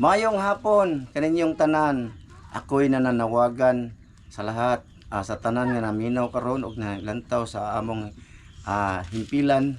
Mayong hapon, kaninyong tanan. Ako'y nananawagan sa lahat. Ah, sa tanan nga naminaw karon og lantaw sa among ah, himpilan.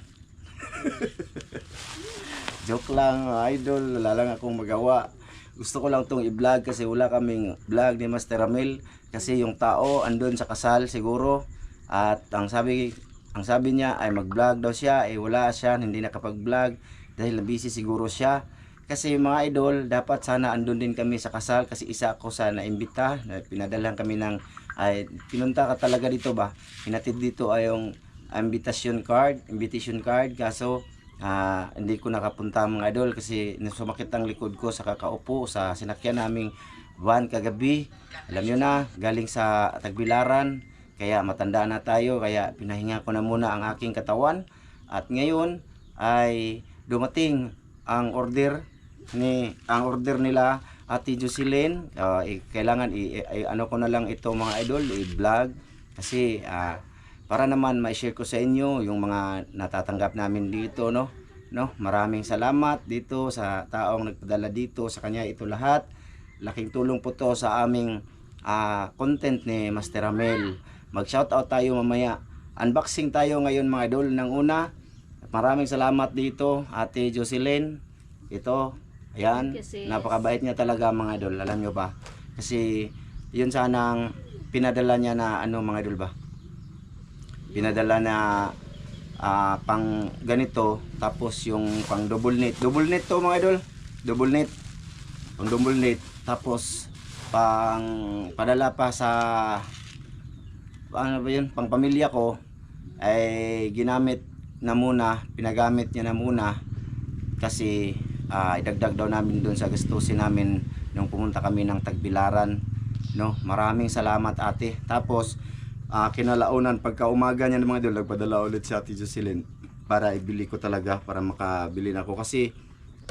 Joke lang, idol, wala lang akong magawa. Gusto ko lang tong i-vlog kasi wala kaming vlog ni Master Ramil. Kasi yung tao andun sa kasal siguro. At ang sabi ang sabi niya ay mag-vlog daw siya. Eh wala siya hindi nakapag-vlog. Dahil busy siguro siya kasi mga idol dapat sana andun din kami sa kasal kasi isa ako sa naimbita na pinadalhan kami ng ay pinunta ka talaga dito ba hinatid dito ay yung invitation card invitation card kaso Ah, hindi ko nakapunta mga idol kasi sumakit ang likod ko sa kakaupo sa sinakyan naming van kagabi. Alam nyo na, galing sa Tagbilaran. Kaya matanda na tayo, kaya pinahinga ko na muna ang aking katawan. At ngayon ay dumating ang order ni ang order nila Ate Jocelyn. Ah, eh, kailangan i, i- ano ko na lang ito mga idol, i-vlog. Kasi ah, para naman ma-share ko sa inyo yung mga natatanggap namin dito no? No? Maraming salamat dito sa taong nagpadala dito sa kanya ito lahat. Laking tulong po to sa aming ah, content ni Master Ramel mag shoutout tayo mamaya. Unboxing tayo ngayon mga idol. Ng una maraming salamat dito Ate Jocelyn. Ito ayan napakabait niya talaga mga idol. Alam nyo ba? Kasi yun sanang pinadala niya na ano mga idol ba? Pinadala na ah, pang ganito tapos yung pang double knit. Double knit to mga idol. Double knit. Pang double knit. Tapos pang padala pa sa ano ba yun? Pang pamilya ko ay ginamit na muna pinagamit niya na muna. Kasi ah, idagdag daw namin doon sa gastusin namin nung pumunta kami ng Tagbilaran no? Maraming salamat ate. Tapos ah, kinalaunan pagka umaga niya ng mga idol nagpadala ulit si ate Jocelyn para ibili ko talaga para makabili na ako. Kasi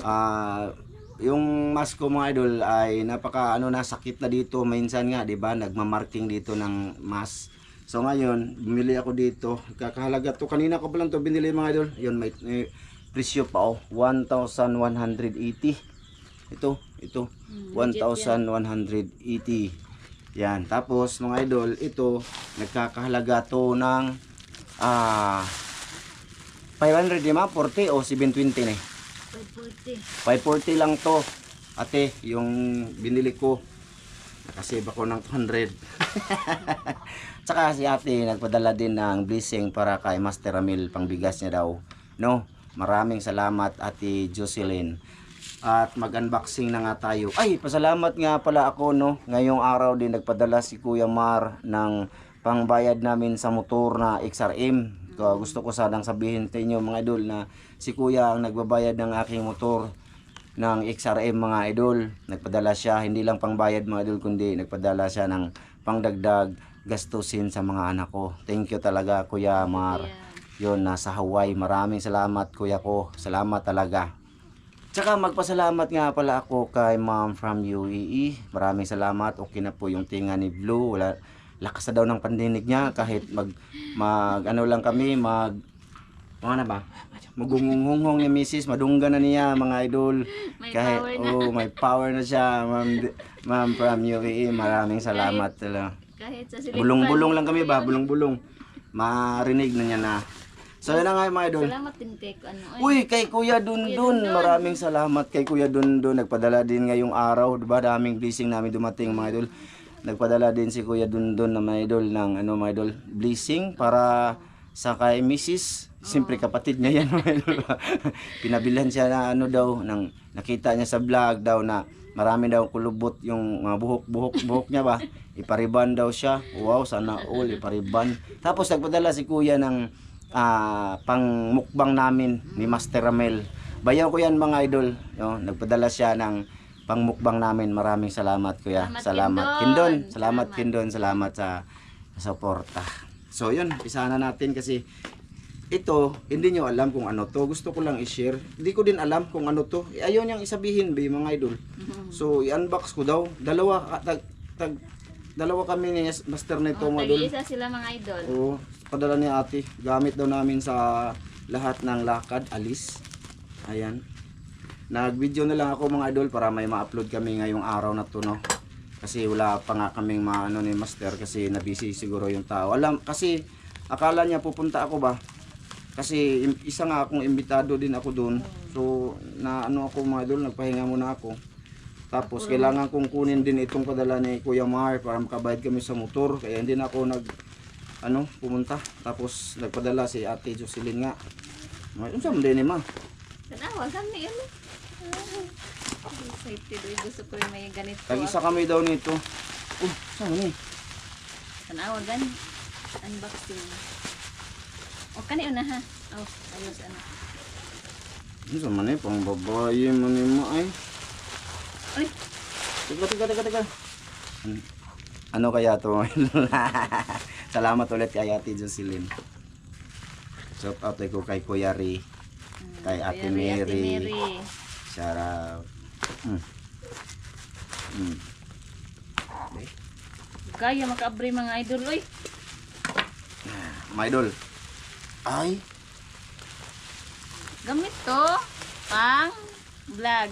ah, yung mask ko mga idol ay napaka ano na sakit na dito minsan nga 'di ba? Nagmamarking dito ng mask. So ngayon bumili ako dito. Kakahalaga to. Kanina ko pa lang to binili mga idol. Yun may, may presyo pa oh. 1180 ito ito. Hmm, legit 1180 yan. Tapos mga idol ito nagkakahalaga to ng ah 500 di ma 40 o 720 na eh. 540. 540 lang to. Ate yung binili ko nakasave ako ng 200 tsaka si ate nagpadala din ng blessing para kay Master Ramil pangbigas niya daw. No maraming salamat ate Jocelyn at mag-unboxing na nga tayo ay pasalamat nga pala ako no ngayong araw din nagpadala si Kuya Mar ng pangbayad namin sa motor na XRM Ko- gusto ko sanang sabihin sa inyo mga idol na si Kuya ang nagbabayad ng aking motor ng XRM mga idol. Nagpadala siya, hindi lang pangbayad mga idol, kundi nagpadala siya ng pangdagdag gastusin sa mga anak ko. Thank you talaga Kuya Mar. Yun, nasa Hawaii. Maraming salamat Kuya ko. Salamat talaga. Tsaka magpasalamat nga pala ako kay Ma'am from UAE. Maraming salamat. Okay na po yung tinga ni Blue. Wala, lakas na daw ng pandinig niya kahit mag, mag ano lang kami, mag ano na ba? Magungunghong ni Mrs. Madungga na niya mga idol. May kahit power na. oh, may power na siya, Ma'am Ma'am from UAE. Maraming salamat talaga. Kahit sa. Bulong-bulong lang kami ba? Bulong-bulong. Marinig na niya na. So yun na nga mga idol. Salamat din kay ano. Ay, Uy, kay Kuya Dundun, maraming salamat kay Kuya Dundun. Nagpadala din ngayong araw, 'di ba? Daming blessing namin dumating mga idol. Nagpadala din si Kuya Dundun na mga idol ng ano mga idol, blessing para sa kay Mrs. Siyempre kapatid niya yan mga idol. Pinabilhan siya na ano daw ng nakita niya sa vlog daw na marami daw kulubot yung mga buhok buhok buhok niya ba ipariban daw siya wow sana all ipariban tapos nagpadala si kuya ng ah, pang mukbang namin ni Master Ramel. Bayaw ko yan mga idol. No? Nagpadala siya ng pang mukbang namin. Maraming salamat kuya. Salamat, Salamat. Kindon. Kindon. Salamat Salamat. Kindon. Salamat sa sa suporta. So yun, isa na natin kasi ito, hindi nyo alam kung ano to. Gusto ko lang i-share. Hindi ko din alam kung ano to. Ayaw niyang isabihin, be, mga idol. Mhm. So, i-unbox ko daw. Dalawa, ah, tag, tag, dalawa kami ni Master nito, Oh, mga idol. tag-iisa sila mga idol. Oo, padala ni ate. Gamit daw namin sa lahat ng lakad, alis. Ayan. nag-video na lang ako mga idol para may ma-upload kami ngayong araw na to no. Kasi wala pa nga kaming maano ni Master kasi nabisi siguro yung tao. Alam kasi akala niya pupunta ako ba? Kasi isa nga akong imbitado din ako doon. So na ano ako mga idol, nagpahinga muna ako. Tapos kailangan kong kunin din itong padala ni Kuya Mar para makabayad kami sa motor. Kaya hindi na ako nag ano, pumunta. Tapos nagpadala si Ate Jocelyn nga. May unsa man din ni ma? Tanawa, gani yun. Excited. Uy, gusto ko yung may ganito. Tag-isa kami daw nito. Oh, saan ni? Tanawa, gani. Unboxing. O, kani una ha. Oh, ayos ano. Unsa man ni pang babae man ni mo ay. Teka, teka, teka, teka. An- Ano kaya to? Salamat ulit kay Ate Jocelyn. Shout out ko kay Kuya Ri. Kay Ate Mary, Ate Mary. Shout out. Mm. Mm. Kaya makaabri mga idol. Uy, My idol. Ay, gamit to. Pang vlog.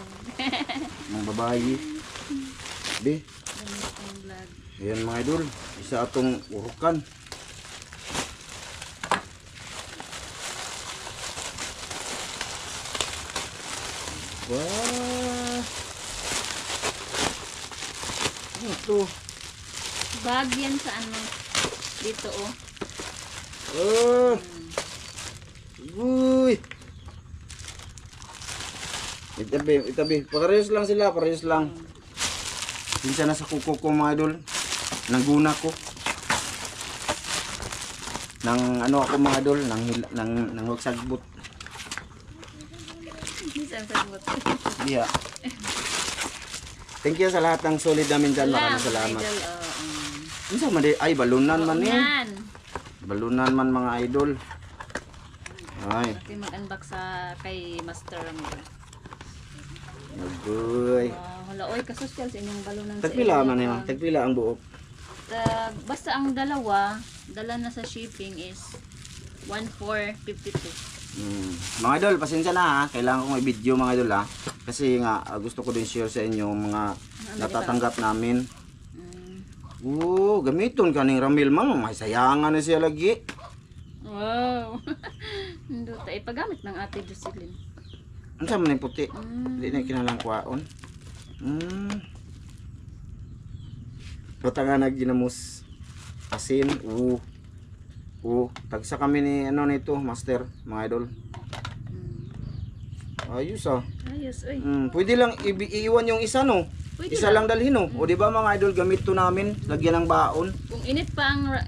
mga babae. Di, ayan mga idol. Isa atong urukan. Wah. Ano to? Bag yan sa ano. Dito oh. Oh. Uy. Itabi, itabi. Parehas lang sila, parehas lang. Minsan nasa kuko ko mga idol. Nangguna ko. Nang ano ako mga idol, nang nang nang sagot. Diya. Thank you sa lahat ng solid namin dyan. Maraming salamat. Minsan man di, ay balunan man yan. Balunan man mga idol. Ay, mag-unbox sa kay Master Ramiro. Nagoy. Wow, hala, oy, kasosyal sa inyong balunan Tagpila man yun. Tagpila ang buok. Tag- basta ang dalawa, dala na sa shipping is 1,452. Mm. Mga idol, pasensya na ha. Kailangan kong i-video mga idol ha. Kasi nga, ah, gusto ko din share sa inyo mga natatanggap namin. Mm. Oo, gamiton ka ng Ramil mang. May sayangan na siya lagi. Wow! Tayo ipagamit ng ate Jocelyn. Ano sa man yung puti? Mm. Hindi na kinalang kwaon. Mm. Bata nga nagginamos asin. Oo. Oo. Tagsa kami ni ano nito, master, mga idol. Mm. Ayos ah. Ayos, oy. Mm, pwede lang iiwan yung isa no. Pwede isa lang dalhin no. O di ba mga idol gamit to namin, lagyan ng baon. Kung init pa ang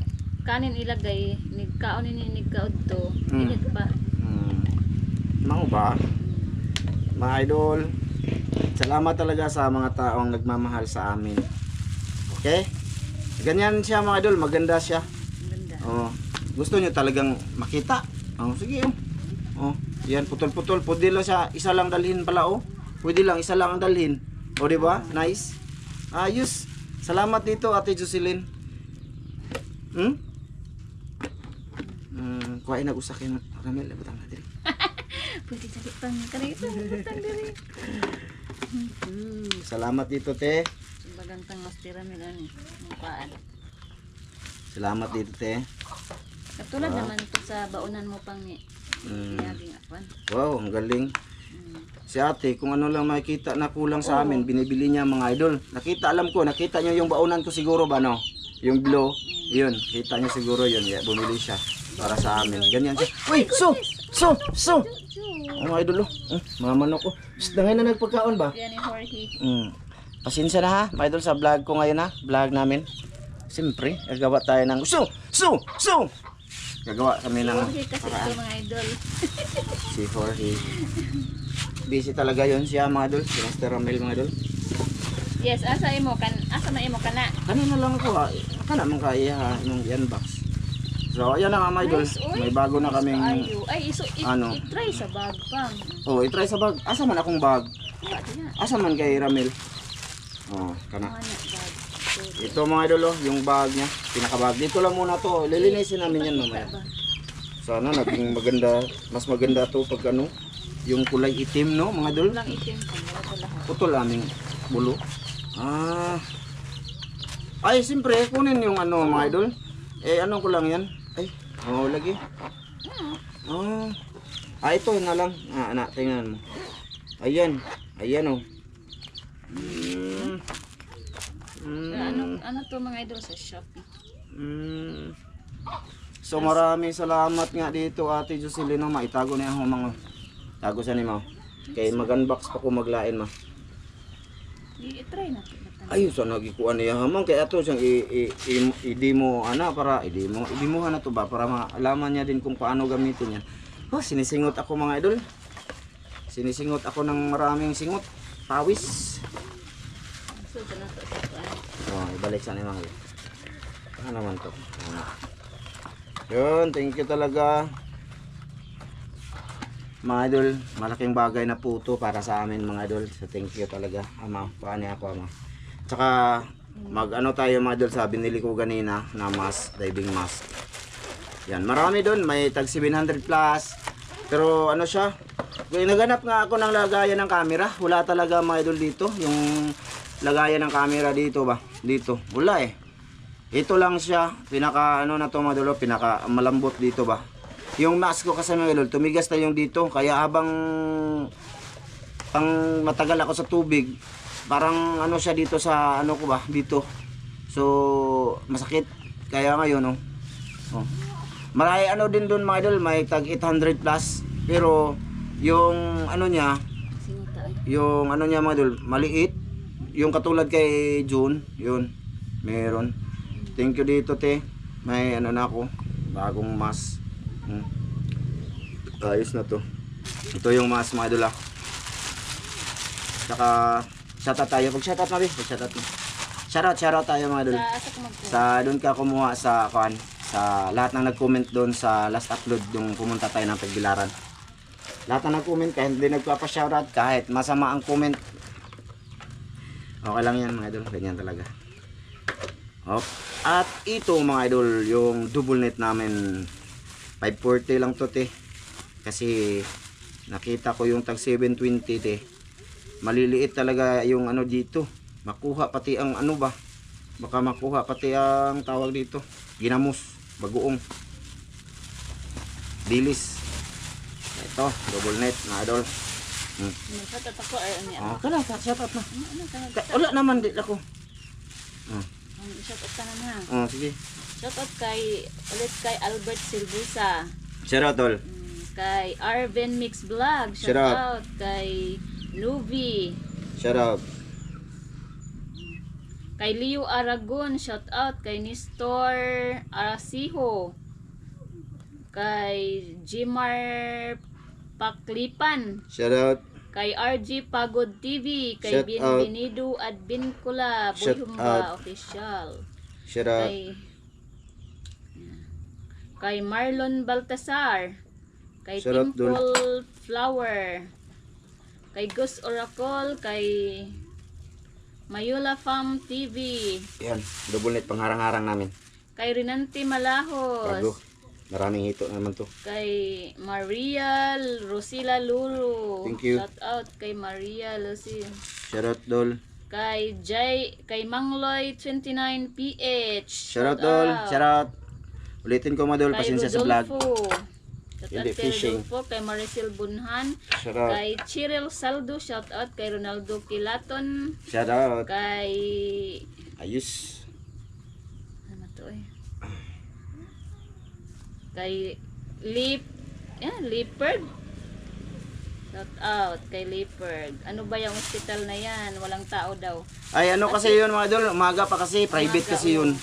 kanin ilagay, nigkaon ni nigkaod to, Mm. init pa. Mm. Mga ba? Mga idol, salamat talaga sa mga taong nagmamahal sa amin. Okay? Ganyan siya mga idol, maganda siya. Ang ganda. Oh, gusto niyo talagang makita. Oh, sige oh. Oh, yan putol-putol. Pwede lang siya, isa lang dalhin pala oh. Pwede lang isa lang ang dalhin. O di ba? Nice. Ayos. Salamat dito Ate Jocelyn. Hmm? Hmm, kuhain na usak yung Ramel, butang na diri. Pwede sa pang kanito. Hmm, salamat dito te. Bagang tang ni mukhaan. Salamat dito te. Katulad naman to sa baunan mo pang ni akwan. Wow, ang galing. Mm. Si ate, kung ano lang makikita na kulang sa amin, binibili niya mga idol. Nakita, alam ko, nakita niya yung baunan ko siguro ba, no? Yung blue, yun, kita niya siguro yun. Yeah, bumili siya para sa amin. Ganyan siya. Uy, so, so, so. Oh, mga idol, oh. Hmm, mga manok ko. Psst, na ngayon na nagpagkaon ba? Yan ni Jorge. Mm. Pasensya na ha, mga idol, sa vlog ko ngayon ha. Vlog namin. Siyempre, gagawa tayo ng, so, so, so. Gagawa kami ng Jorge kasi ito mga idol. si Jorge. Busy talaga yon siya mga idol. Si Master Ramel mga idol. Yes, asa imo kan asa na imo kana. Kanina lang ako ha. Kana man kaya ha. Yung yan box. So ayan na nga. Nice, uy. May bago na kaming... Ayo. Ay, iso i- Ano? i-try sa bag pang. Oh, itry sa bag. Asa man akong bag? Asa man kay Ramel? Oh, kana. Bag. So, Ito mga idol oh, yung bag niya. Pinakabag. Dito lang muna to. Lilinisin namin yan mamaya. ba? Sana naging maganda. Mas maganda to pag ano. yung kulay itim no mga idol. Lang itim ko, wala ko lahat. Putol aming bulo. Ah. Ay, siyempre, kunin yung ano mga idol. Eh, ano ko lang yan? Ay, oh, lagi. Ah. Ah, ito na lang. Ah, anak, tingnan mo. Ayan. Ayan oh. Mm. Mm. Ano, ano to mga idol sa Shopee? Mm. So maraming salamat nga dito Ate Jocelyn ma itago na yung mga tago sa nimo. Kay mag-unbox pa ko maglain ma. Di, try natin. Ayun sa nagikuan niya hamang kay ato siyang i, i, i, i-demo ana para i-demo i-demo na to ba para maalaman niya din kung paano gamitin yan. Oh, sinisingot ako mga idol. Sinisingot ako ng maraming singot. Pawis. Oh, ibalik sa ni mga Ano naman to? Yun, thank you talaga. Mga idol, malaking bagay na po to para sa amin mga idol. So thank you talaga. Ama, paano ako ama. Tsaka mag ano tayo mga idol sa binili ko ganina na mask, diving mask. Yan, marami doon, may tag 700 plus. Pero ano siya? Naganap nga ako ng lagayan ng camera, wala talaga mga idol dito. Yung lagayan ng camera dito ba? Dito. Wala eh. Ito lang siya, pinaka ano na to mga idol, pinaka malambot dito ba? Yung mask ko kasi mga idol, tumigas na yung dito. Kaya habang pang matagal ako sa tubig, parang ano siya dito sa ano ko ba? Dito. So, masakit. Kaya ngayon, oh. oh. Marami ano din doon mga idol, may tag 800 plus. Pero yung ano niya, yung ano niya mga idol, maliit. Yung katulad kay June, yun. Meron. Thank you dito, te. May ano na ako, bagong mas. Hmm. Ayos na to. Ito yung mas mga idol ah. Saka, shoutout tayo. Pag shoutout na, be. Pag shoutout na. Shoutout, shoutout tayo mga idol. Sa doon ka kumuha sa kan sa lahat ng nag-comment doon sa last upload yung pumunta tayo ng Tagbilaran. Lahat ng nag-comment kahit hindi nagpapa-shoutout kahit masama ang comment. Okay lang yan mga idol, ganyan talaga. Oh. At ito mga idol, yung double net namin 540 lang to te. Kasi nakita ko yung tag 720 te. Maliliit talaga yung ano dito. Makuha pati ang ano ba? Baka makuha pati ang tawag dito. Ginamos, bagoong. Dilis. Ito, double net mga idol. Hmm. Nagsatat ako ay ano yan. Ah, kana ka shut up na. Ano, ano, ano, Ka- Wala naman din ako. Ah, Ang shout out ka na na. ah, sige. Shout out kay, ulit kay Albert Silbusa. Shout out tol. Mm, Kay Arvin Mix Vlog. Shout Shout out. out. Kay Nuvi. Shout out. Kay Leo Aragon. Shout out. Kay Nestor Arasijo. Kay Jimar Paklipan. Shout out. Kay RG Pagod TV. Kay Shout out. Bienvenido Advincula. Shout Buyhumba out. Official. Shout out. Kay kay Marlon Baltasar. Kay Shout. Dimple Flower. Kay Gus Oracle, kay Mayula Farm TV. Yan, double net pangharang-harang namin. Kay Rinanti Malahos. Bago. Maraming hito naman to. Kay Maria Rosila Luro. Thank you. Shout out kay Maria Lucy. Shout out dol. Kay Jay, kay Mangloy 29 PH. Shout out dol. Shout out. Ulitin ko mga dol, Kay pasensya sa vlog. Hindi, kay fishing. Rodolfo, kay Maricel Bunhan, Shout out. kay Chiril Saldo, shout out kay Ronaldo Kilaton, Shout out. kay Ayos. ano to eh? Kay Lip yan, Leopard. Shout out kay Leopard. Ano ba yung hospital na yan? Walang tao daw. Ay ano kasi yun mga dol, umaga pa kasi, private Umaga, kasi yun.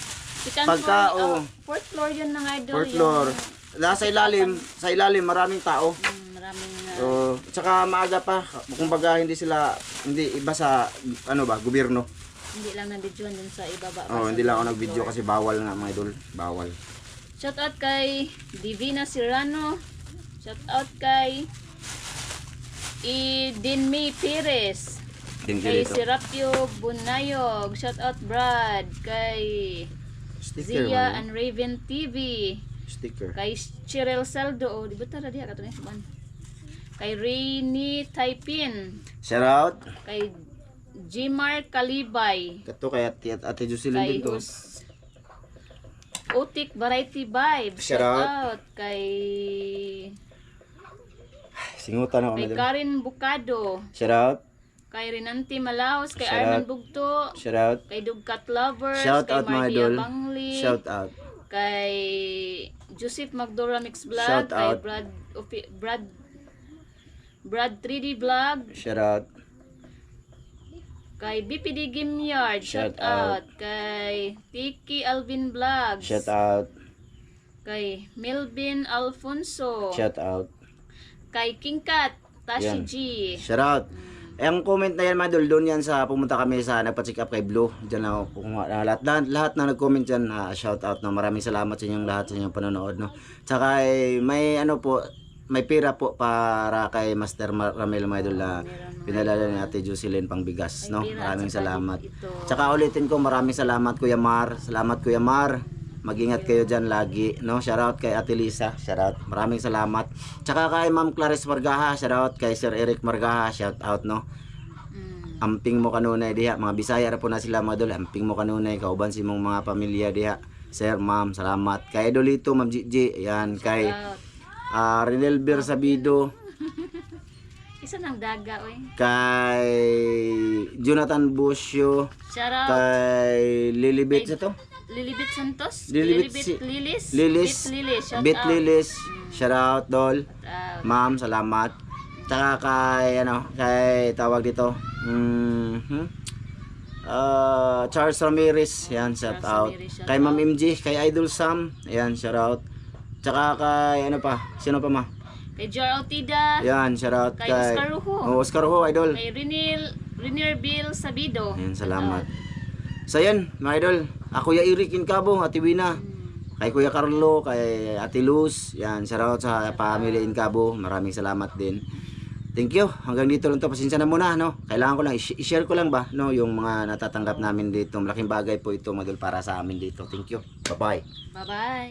Pagka, floor, oh. oh, fourth floor yun ng idol. Fourth yung- floor. Nasa ilalim, sa ilalim maraming tao. Mm, maraming uh, So, tsaka maaga pa, kumbaga hindi sila, hindi iba sa, ano ba, gobyerno. hindi lang nabidyoan dun sa ibaba. Oh, Sa hindi lang ako fourth nag-video floor. kasi bawal nga mga idol, bawal. Shout out kay Divina Serrano. Shout out kay Idinmi Pires. You Kay dito. Serapio Bunayog. Shout out Brad. Kay Sticker Zia man. and Raven TV. Sticker. Kay Chirel Saldo. Oh, di ba tara diya kato Suban? Kay Rainy Taipin. Shout out. Kay Jimar Kalibay. Kato kay Ate, Ate Jocelyn din to. Utik Variety Vibes. Shout out. Kay Singutan ako kay. Karen Bukado. Shout out. Kay Rinanti Malaos. Kay Shout Arman out. Bugto. Shout out. Kay Dugkat Lovers. Shout kay out mga Mardia idol. Bangli. Shout out. Kay Joseph Magdora Mix Vlog. Shout kay out. Brad, Opi- Brad Brad 3D Vlog. Shout out. Kay BPD Game Yard. Shout, Shout out. out. Kay Tiki Alvin Vlogs. Shout out. Kay Melvin Alfonso. Shout out. Kay King Cat. Tashi Yan. G. Shout out. Eh, ang comment na yan, Madol, doon yan sa pumunta kami sa nagpa-check up kay Blue. Diyan ako. Ah, lahat, lahat, lahat na nag-comment dyan, ah, shout out. No? Maraming salamat sa inyong lahat sa inyong panonood. No? Tsaka eh, may ano po, may pira po para kay Master Ramel Madol na pinalala ni Ate Jocelyn pang bigas. No? Maraming salamat. Tsaka ulitin ko, maraming salamat Kuya Mar. Salamat Kuya Mar. Mag-ingat kayo dyan lagi. No? Shoutout kay Ate Lisa. Shoutout. Maraming salamat. Tsaka kay Ma'am Clarice Margaha. Shoutout kay Sir Eric Margaha. Shoutout no. Mm. Amping mo kanunay diha. Mga Bisaya ra po na sila mga dol. Amping mo kanunay. Kauban si mong mga pamilya diha. Sir, ma'am, salamat. Kay Dolito, Ma'am Gigi. Ayan. Kay Out. uh, Renel Bir Sabido. Isa ng daga, oy. Kay Jonathan Busio. Shout out. Kay Lilibet sa to? Lilibit Santos. Lilibit Lilibit si- Lilis. Lilis. Bit Lilis. Shout Bit out. Lilis. Shout out, Dol. Ma'am, salamat. Tsaka kay, ano, kay tawag dito. Mm-hmm. Uh, Charles Ramirez. Yan, shout Charles out. Ramirez, shout Kay Ma'am MG, kay Idol Sam. Yan, shout out. Tsaka kay, ano pa, sino pa ma? Kay Jor Altida. Yan, shout out Kay kay... Oscar Ruho. Oh, Oscar Ruho, Idol. Kay Renil, Renier Bill Sabido. Yan, salamat. So yan, mga idol. Ako ya Eric Incabo, Ate Wina. Kay Kuya Carlo, kay Ate Luz. Yan, shout out sa family Incabo. Maraming salamat din. Thank you. Hanggang dito lang to. Pasensya na muna, no? Kailangan ko lang, i-share ko lang ba, no? Yung mga natatanggap namin dito. Malaking bagay po ito, madul para sa amin dito. Thank you. Bye-bye. Bye-bye.